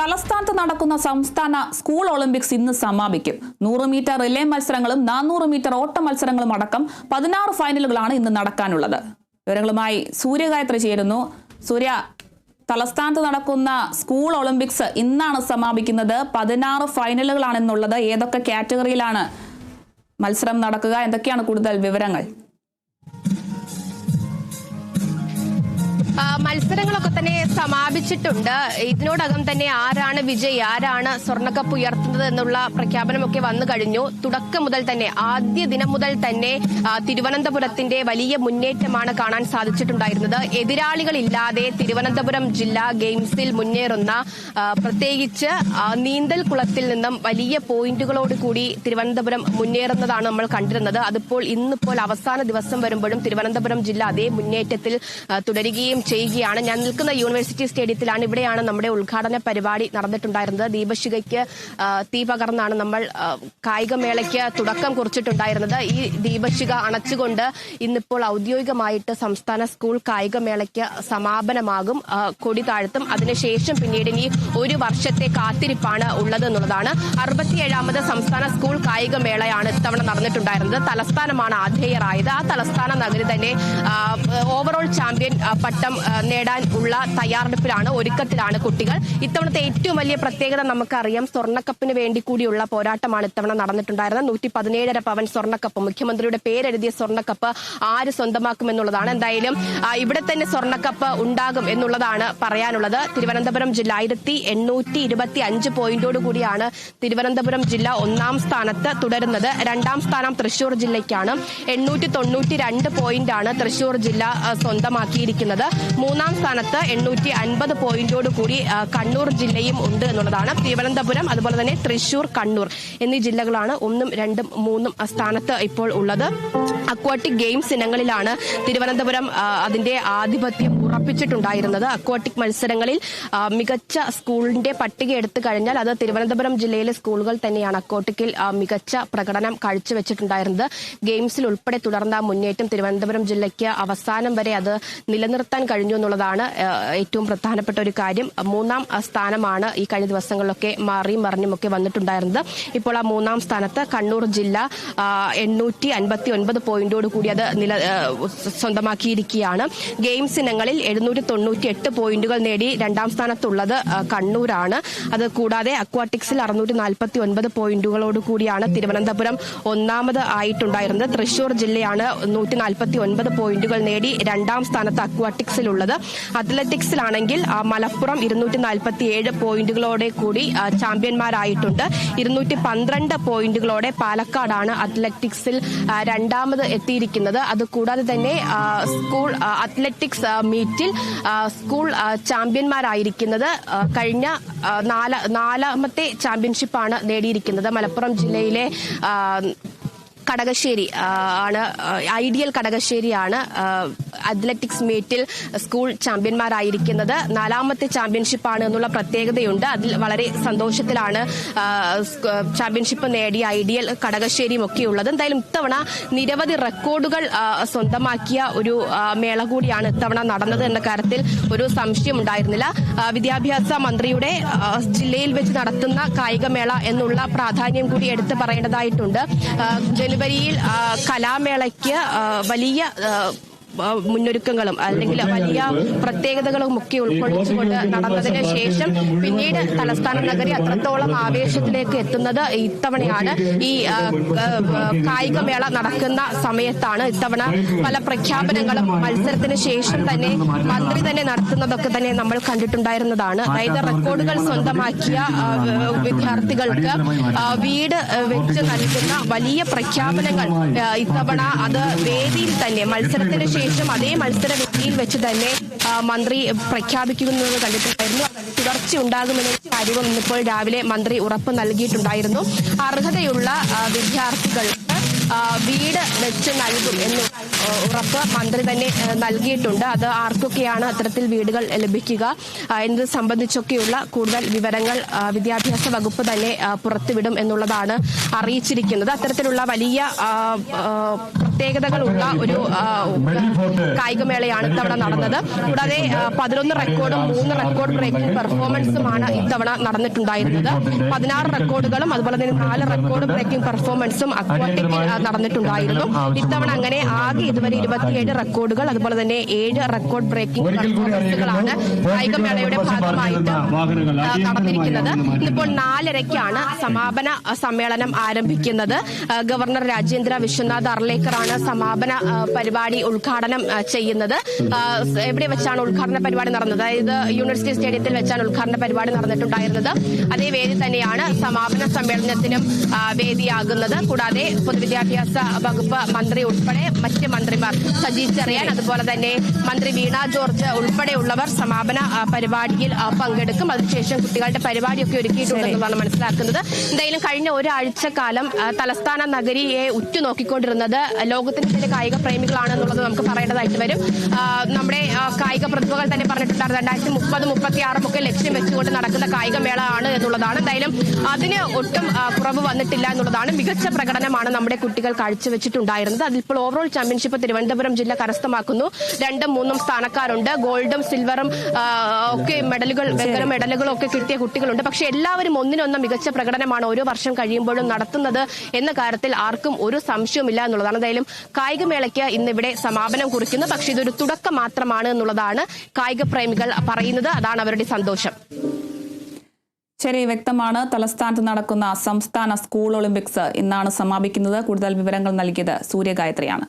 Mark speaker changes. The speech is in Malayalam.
Speaker 1: തലസ്ഥാനത്ത് നടക്കുന്ന സംസ്ഥാന സ്കൂൾ ഒളിമ്പിക്സ് ഇന്ന് സമാപിക്കും. നൂറ് മീറ്റർ റിലേ മത്സരങ്ങളും നാനൂറ് മീറ്റർ ഓട്ട മത്സരങ്ങളും അടക്കം പതിനാറ് ഫൈനലുകളാണ് ഇന്ന് നടക്കാനുള്ളത്. വിവരങ്ങളുമായി സൂര്യഗായത്രി ചേരുന്നു. സൂര്യ തലസ്ഥാനത്ത് നടക്കുന്ന സ്കൂൾ ഒളിമ്പിക്സ് ഇന്നാണ് സമാപിക്കുന്നത്. പതിനാറ് ഫൈനലുകളാണെന്നുള്ളത് ഏതൊക്കെ കാറ്റഗറിയിലാണ് മത്സരം നടക്കുക? എന്തൊക്കെയാണ് കൂടുതൽ വിവരങ്ങൾ?
Speaker 2: മത്സരങ്ങളൊക്കെ തന്നെ സമാപിച്ചിട്ടുണ്ട്. ഇതിനോടകം തന്നെ ആരാണ് വിജയ് ആരാണ് സ്വർണക്കപ്പ് ഉയർത്തുന്നത് എന്നുള്ള പ്രഖ്യാപനമൊക്കെ വന്നു കഴിഞ്ഞു. തുടക്കം മുതൽ തന്നെ ആദ്യ ദിനം മുതൽ തന്നെ തിരുവനന്തപുരത്തിന്റെ വലിയ മുന്നേറ്റമാണ് കാണാൻ സാധിച്ചിട്ടുണ്ടായിരുന്നത്. എതിരാളികളില്ലാതെ തിരുവനന്തപുരം ജില്ലാ ഗെയിംസിൽ മുന്നേറുന്ന പ്രത്യേകിച്ച് നീന്തൽ കുളത്തിൽ നിന്നും വലിയ പോയിന്റുകളോട് കൂടി തിരുവനന്തപുരം മുന്നേറുന്നതാണ് നമ്മൾ കണ്ടിരുന്നത്. അതിപ്പോൾ ഇന്നിപ്പോൾ അവസാന ദിവസം വരുമ്പോഴും തിരുവനന്തപുരം ജില്ല അതേ മുന്നേറ്റത്തിൽ ആ, തുടരുകയും ചെയ്യുകയാണ്. ഞാൻ നിൽക്കുന്ന യൂണിവേഴ്സിറ്റി സ്റ്റേഡിയത്തിലാണ് ഇവിടെയാണ് നമ്മുടെ ഉദ്ഘാടന പരിപാടി നടന്നിട്ടുണ്ടായിരുന്നത്. ദീപശികയ്ക്ക് തീ പകർന്നാണ് നമ്മൾ കായികമേളയ്ക്ക് തുടക്കം കുറിച്ചിട്ടുണ്ടായിരുന്നത്. ഈ ദീപശിക അണച്ചുകൊണ്ട് ഇന്നിപ്പോൾ ഔദ്യോഗികമായിട്ട് സംസ്ഥാന സ്കൂൾ കായികമേളയ്ക്ക് സമാപനമാകും. കൊടി താഴ്ത്തും. അതിനുശേഷം പിന്നീട് ഇനി ഒരു വർഷത്തെ കാത്തിരിപ്പാണ് ഉള്ളത് എന്നുള്ളതാണ്. അറുപത്തിയേഴാമത് സംസ്ഥാന സ്കൂൾ കായികമേളയാണ് ഇത്തവണ നടന്നിട്ടുണ്ടായിരുന്നത്. തലസ്ഥാനമാണ് ആധേയറായത് ആ തലസ്ഥാന നഗരി തന്നെ ഓവറോൾ ചാമ്പ്യൻ പട്ടം ആ, നേടാൻ ഉള്ള തയ്യാറെടുപ്പിലാണ് ഒരുക്കത്തിലാണ് കുട്ടികൾ. ഇത്തവണത്തെ ഏറ്റവും വലിയ പ്രത്യേകത നമുക്കറിയാം സ്വർണക്കപ്പിന് വേണ്ടി കൂടിയുള്ള പോരാട്ടമാണ് ഇത്തവണ നടന്നിട്ടുണ്ടായിരുന്നത്. നൂറ്റി പതിനേഴര പവൻ സ്വർണക്കപ്പ്. മുഖ്യമന്ത്രിയുടെ പേരെഴുതിയ സ്വർണക്കപ്പ് ആര് സ്വന്തമാക്കുമെന്നുള്ളതാണ് എന്തായാലും ഇവിടെ തന്നെ സ്വർണക്കപ്പ് ഉണ്ടാകും എന്നുള്ളതാണ് പറയാനുള്ളത്. തിരുവനന്തപുരം ജില്ല ആയിരത്തി എണ്ണൂറ്റി ഇരുപത്തി അഞ്ച് പോയിന്റോട് കൂടിയാണ് തിരുവനന്തപുരം ജില്ല ഒന്നാം സ്ഥാനത്ത് തുടരുന്നത്. രണ്ടാം സ്ഥാനം തൃശൂർ ജില്ലയ്ക്കാണ്. എണ്ണൂറ്റി തൊണ്ണൂറ്റി രണ്ട് പോയിന്റാണ് തൃശൂർ ജില്ല സ്വന്തമാക്കിയിരിക്കുന്നത്. മൂന്നാം സ്ഥാനത്ത് എണ്ണൂറ്റി അൻപത് പോയിന്റോട് കൂടി കണ്ണൂർ ജില്ലയും ഉണ്ട് എന്നുള്ളതാണ്. തിരുവനന്തപുരം അതുപോലെ തന്നെ തൃശൂർ കണ്ണൂർ എന്നീ ജില്ലകളാണ് ഒന്നും രണ്ടും മൂന്നും സ്ഥാനത്ത് ഇപ്പോൾ ഉള്ളത്. അക്വാട്ടിക് ഗെയിംസ് ഇനങ്ങളിലാണ് തിരുവനന്തപുരം അതിന്റെ ആധിപത്യം ഉറപ്പിച്ചിട്ടുണ്ടായിരുന്നത്. അക്വാട്ടിക് മത്സരങ്ങളിൽ മികച്ച സ്കൂളിന്റെ പട്ടിക എടുത്തു കഴിഞ്ഞാൽ അത് തിരുവനന്തപുരം ജില്ലയിലെ സ്കൂളുകൾ തന്നെയാണ് അക്വാട്ടിക്കിൽ മികച്ച പ്രകടനം കാഴ്ചവെച്ചിട്ടുണ്ടായിരുന്നത്. ഗെയിംസിൽ ഉൾപ്പെടെ തുടർന്ന മുന്നേറ്റം തിരുവനന്തപുരം ജില്ലയ്ക്ക് അവസാനം വരെ അത് നിലനിർത്താൻ കഴിഞ്ഞു എന്നുള്ളതാണ് ഏറ്റവും പ്രധാനപ്പെട്ട ഒരു കാര്യം. മൂന്നാം സ്ഥാനമാണ് ഈ കഴിഞ്ഞ ദിവസങ്ങളിലൊക്കെ മാറിയും മറിഞ്ഞുമൊക്കെ വന്നിട്ടുണ്ടായിരുന്നത്. ഇപ്പോൾ ആ മൂന്നാം സ്ഥാനത്ത് കണ്ണൂർ ജില്ല എണ്ണൂറ്റി അൻപത്തി ഒൻപത് പോയിന്റോട് കൂടി അത് സ്വന്തമാക്കിയിരിക്കുകയാണ്. ഗെയിംസ് ഇനങ്ങളിൽ എഴുന്നൂറ്റി തൊണ്ണൂറ്റി എട്ട് പോയിന്റുകൾ നേടി രണ്ടാം സ്ഥാനത്തുള്ളത് കണ്ണൂരാണ്. അത് കൂടാതെ അക്വാട്ടിക്സിൽ അറുന്നൂറ്റി നാൽപ്പത്തി ഒൻപത് പോയിന്റുകളോട് കൂടിയാണ് തിരുവനന്തപുരം ഒന്നാമത് ആയിട്ടുണ്ടായിരുന്നത്. തൃശൂർ ജില്ലയാണ് നൂറ്റി നാൽപ്പത്തി ഒൻപത് പോയിന്റുകൾ നേടി രണ്ടാം സ്ഥാനത്ത് അക്വാട്ടിക്സിലുള്ളത്. അത്ലറ്റിക്സിലാണെങ്കിൽ മലപ്പുറം ഇരുന്നൂറ്റി നാൽപ്പത്തി ഏഴ് പോയിന്റുകളോടെ കൂടി ചാമ്പ്യന്മാരായിട്ടുണ്ട്. ഇരുന്നൂറ്റി പന്ത്രണ്ട് പോയിന്റുകളോടെ പാലക്കാടാണ് അത്ലറ്റിക്സിൽ രണ്ടാമത് എത്തിയിരിക്കുന്നത്. അതുകൂടാതെ തന്നെ സ്കൂൾ അത്ലറ്റിക്സ് ആ, മീറ്റിൽ സ്കൂൾ ചാമ്പ്യന്മാരായിരിക്കുന്നത് കഴിഞ്ഞ നാല നാലാമത്തെ ചാമ്പ്യൻഷിപ്പാണ് നേടിയിരിക്കുന്നത്. മലപ്പുറം ജില്ലയിലെ കടകശ്ശേരി ആണ് ഐഡിയൽ കടകശ്ശേരിയാണ് അത്ലറ്റിക്സ് മീറ്റിൽ സ്കൂൾ ചാമ്പ്യന്മാരായിരിക്കുന്നത്. നാലാമത്തെ ചാമ്പ്യൻഷിപ്പാണ് എന്നുള്ള പ്രത്യേകതയുണ്ട്. അതിൽ വളരെ സന്തോഷത്തിലാണ് ചാമ്പ്യൻഷിപ്പ് നേടിയ ഐഡിയൽ കടകശ്ശേരിയും ഒക്കെ ഉള്ളത്. എന്തായാലും ഇത്തവണ നിരവധി റെക്കോർഡുകൾ സ്വന്തമാക്കിയ ഒരു മേള കൂടിയാണ് ഇത്തവണ നടന്നത് എന്ന കാര്യത്തിൽ ഒരു സംശയം ഉണ്ടായിരുന്നില്ല. വിദ്യാഭ്യാസ മന്ത്രിയുടെ ജില്ലയിൽ വെച്ച് നടത്തുന്ന കായികമേള എന്നുള്ള പ്രാധാന്യം കൂടി എടുത്തു പറയേണ്ടതായിട്ടുണ്ട്. ജനുവരിയിൽ കലാമേളയ്ക്ക് വലിയ മുന്നൊരുക്കങ്ങളും അല്ലെങ്കിൽ വലിയ പ്രത്യേകതകളും ഒക്കെ ഉൾക്കൊള്ളിച്ചുകൊണ്ട് നടന്നതിന് ശേഷം പിന്നീട് തലസ്ഥാന നഗരി അത്രത്തോളം ആവേശത്തിലേക്ക് എത്തുന്നത് ഇത്തവണയാണ്. ഈ കായികമേള നടക്കുന്ന സമയത്താണ് ഇത്തവണ പല പ്രഖ്യാപനങ്ങളും മത്സരത്തിന് ശേഷം തന്നെ മന്ത്രി തന്നെ നടത്തുന്നതൊക്കെ തന്നെ നമ്മൾ കണ്ടിട്ടുണ്ടായിരുന്നതാണ്. അതായത് റെക്കോർഡുകൾ സ്വന്തമാക്കിയ വിദ്യാർത്ഥികൾക്ക് വീട് വെച്ച് നൽകുന്ന വലിയ പ്രഖ്യാപനങ്ങൾ ഇത്തവണ അത് വേദിയിൽ തന്നെ മത്സരത്തിന് ശേഷം അതേ മത്സര വേദിയിൽ വെച്ച് തന്നെ മന്ത്രി പ്രഖ്യാപിക്കുന്നത് കണ്ടിട്ടുണ്ടായിരുന്നു. തുടർച്ച ഉണ്ടാകുമെന്ന കാര്യവും ഇന്നിപ്പോൾ രാവിലെ മന്ത്രി ഉറപ്പ് നൽകിയിട്ടുണ്ടായിരുന്നു. അർഹതയുള്ള വിദ്യാർത്ഥികൾക്ക് വീട് വെച്ച് നൽകും എന്ന് ഉറപ്പ് മന്ത്രി തന്നെ നൽകിയിട്ടുണ്ട്. അത് ആർക്കൊക്കെയാണ് അത്തരത്തിൽ വീടുകൾ ലഭിക്കുക എന്നത് സംബന്ധിച്ചൊക്കെയുള്ള കൂടുതൽ വിവരങ്ങൾ വിദ്യാഭ്യാസ വകുപ്പ് തന്നെ പുറത്തുവിടും എന്നുള്ളതാണ് അറിയിച്ചിരിക്കുന്നത്. അത്തരത്തിലുള്ള വലിയ പ്രത്യേകതകളുള്ള ഒരു കായികമേളയാണ് ഇത്തവണ നടന്നത്. കൂടാതെ പതിനൊന്ന് റെക്കോർഡും മൂന്ന് റെക്കോർഡ് ബ്രേക്കിംഗ് പെർഫോമൻസുമാണ് ഇത്തവണ നടന്നിട്ടുണ്ടായിരുന്നത്. പതിനാറ് റെക്കോർഡുകളും അതുപോലെ തന്നെ നാല് റെക്കോർഡ് ബ്രേക്കിംഗ് പെർഫോമൻസും ആ, നടന്നിട്ടുണ്ടായിരുന്നു. ഇത്തവണ അങ്ങനെ ആകെ ഇതുവരെ ഇരുപത്തിയേഴ് റെക്കോർഡുകൾ അതുപോലെ തന്നെ ഏഴ് റെക്കോർഡ് ബ്രേക്കിംഗ് പെർഫോമൻസുകളാണ് കായികമേളയുടെ ഭാഗമായിട്ട് നടന്നിരിക്കുന്നത്. ഇന്നിപ്പോൾ നാലരയ്ക്കാണ് സമാപന സമ്മേളനം ആരംഭിക്കുന്നത്. ഗവർണർ രാജേന്ദ്ര വിശ്വനാഥ് അർലേക്കറാണ് സമാപന പരിപാടി ഉദ്ഘാടനം ചെയ്യുന്നത്. എവിടെ വെച്ചാണ് ഉദ്ഘാടന പരിപാടി നടന്നത്? അതായത് യൂണിവേഴ്സിറ്റി സ്റ്റേഡിയത്തിൽ വെച്ചാണ് ഉദ്ഘാടന പരിപാടി നടന്നിട്ടുണ്ടായിരുന്നത്. അതേ വേദി തന്നെയാണ് സമാപന സമ്മേളനത്തിനും വേദിയാകുന്നത്. കൂടാതെ പൊതുവിദ്യാഭ്യാസ വകുപ്പ് മന്ത്രി ഉൾപ്പെടെ മറ്റ് മന്ത്രിമാർ സജീഷ് ചെറിയാൻ അതുപോലെ തന്നെ മന്ത്രി വീണ ജോർജ് ഉൾപ്പെടെയുള്ളവർ സമാപന പരിപാടിയിൽ പങ്കെടുക്കും. അതിനുശേഷം കുട്ടികളുടെ പരിപാടിയൊക്കെ ഒരുക്കിയിട്ടുണ്ടെന്നാണ് മനസ്സിലാക്കുന്നത്. എന്തായാലും കഴിഞ്ഞ ഒരാഴ്ച കാലം തലസ്ഥാന നഗരിയെ ഉറ്റുനോക്കിക്കൊണ്ടിരുന്നത് ലോകത്തിന്റെ തന്നെ കായിക പ്രേമികളാണ് എന്നുള്ളത് നമുക്ക് പറയേണ്ടതായിട്ട് വരും. നമ്മുടെ കായിക പ്രതിഭകൾ തന്നെ പറഞ്ഞിട്ടുണ്ടായിരുന്നു. രണ്ടായിരത്തി മുപ്പത് മുപ്പത്തി ആറും ഒക്കെ ലക്ഷ്യം വെച്ചുകൊണ്ട് നടക്കുന്ന കായിക മേള ആണ് എന്നുള്ളതാണ്. എന്തായാലും അതിന് ഒട്ടും കുറവ് വന്നിട്ടില്ല എന്നുള്ളതാണ് മികച്ച പ്രകടനമാണ് നമ്മുടെ കുട്ടികൾ കാഴ്ചവെച്ചിട്ടുണ്ടായിരുന്നത് അതിപ്പോൾ ഓവറോൾ ചാമ്പ്യൻഷിപ്പ് തിരുവനന്തപുരം ജില്ല കരസ്ഥമാക്കുന്നു. രണ്ടും മൂന്നും സ്ഥാനക്കാരുണ്ട്. ഗോൾഡും സിൽവറും ഒക്കെ മെഡലുകൾ വെങ്കല മെഡലുകളും ഒക്കെ കിട്ടിയ കുട്ടികളുണ്ട്. പക്ഷെ എല്ലാവരും ഒന്നിനൊന്ന് മികച്ച പ്രകടനമാണ് ഓരോ വർഷം കഴിയുമ്പോഴും നടത്തുന്നത് എന്ന കാര്യത്തിൽ ആർക്കും ഒരു സംശയവുമില്ല എന്നുള്ളതാണ്. എന്തായാലും കായികമേളയ്ക്ക് ഇന്ന് ഇവിടെ സമാപനം കുറിക്കുന്നു. പക്ഷെ ഇതൊരു തുടക്കം മാത്രമാണ് എന്നുള്ളതാണ് കായിക പ്രേമികൾ പറയുന്നത്. അതാണ് അവരുടെ സന്തോഷം.
Speaker 1: ശരി വ്യക്തമാണ്. തലസ്ഥാനത്ത് നടക്കുന്ന സംസ്ഥാന സ്കൂൾ ഒളിമ്പിക്സ് ഇന്നാണ് സമാപിക്കുന്നത്. കൂടുതൽ വിവരങ്ങൾ നൽകിയത് സൂര്യഗായത്രിയാണ്